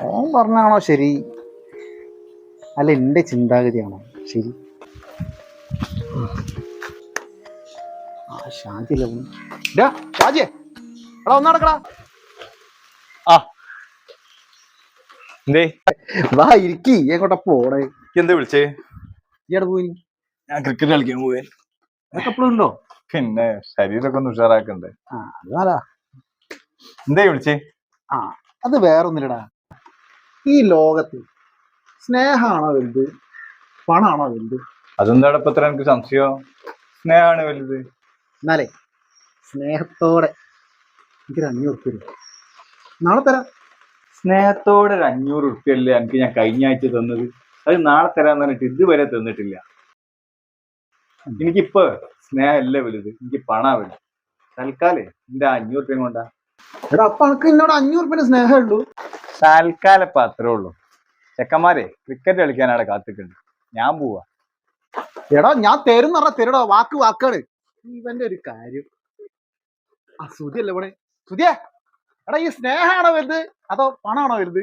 ഓൻ പറഞ്ഞാണോ ശരി? അല്ല എന്റെ ചിന്താഗതിയാണോ ശരി? ആ ഷാജി ഷാജിയെ. എടാ ഒന്ന് നടക്കടാ. ആ. എന്തേ? വാ ഇരിക്കി. എങ്ങോട്ടാ പോടെ എന്താ വിളിച്ചേ? പോയി? ഞാൻ ക്രിക്കറ്റ് കളിക്കാൻ എപ്പോഴും ഉണ്ടോ? പിന്നെ ശരീരമൊക്കെ ഒന്ന് ഉഷാറാക്കണ്ടേ? ആ അത് എന്തേ വിളിച്ചേ? ആ അത് വേറൊന്നുമില്ലടാ ഈ ലോകത്ത് സ്നേഹമാണോ വലുത്? പണമാണോ വലുത്? അതെന്താണ് ഇപ്പൊ ഇത്ര എനിക്ക് സംശയം? സ്നേഹമാണ് വലുത്. എന്നാലേ സ്നേഹത്തോടെ എനിക്കൊരു അഞ്ഞൂറ് ഉറുപ്പിക തരൂ. നാളെ തരാം. സ്നേഹത്തോടെ ഒരു അഞ്ഞൂറ് ഉറുപ്പ്യല്ലേ എനിക്ക് ഞാൻ കഴിഞ്ഞ ആഴ്ച തന്നത്? അത് നാളെ തരാന്ന് പറഞ്ഞിട്ട് ഇതുവരെ തന്നിട്ടില്ല. എനിക്കിപ്പോ സ്നേഹമല്ല വലുത്. എനിക്ക് പണാ വലുത്. തൽക്കാലേ എന്റെ അഞ്ഞൂറ് ഉറുപ്പ്യം കൊണ്ടാ എടാ അപ്പൊ എനിക്ക് എന്നോട് അഞ്ഞൂറ് ഉറുപ്പിന് സ്നേഹമേ ഉള്ളൂ. തൽക്കാലം ഇപ്പൊ അത്രേ ഉള്ളൂ. ചെക്കന്മാരെ ക്രിക്കറ്റ് കളിക്കാനാണ് കാത്തിട്ടുണ്ട്. ഞാൻ പോവാ. എടാ ഞാൻ തരും തരടാ. വാക്ക് വാക്കാണ്. ഇവന്റെ ഒരു കാര്യം. ആ സുതിയല്ലേ ഇവിടെ എടാ ഈ സ്നേഹമാണോ വലുത്? അതോ പണമാണോ വലുത്?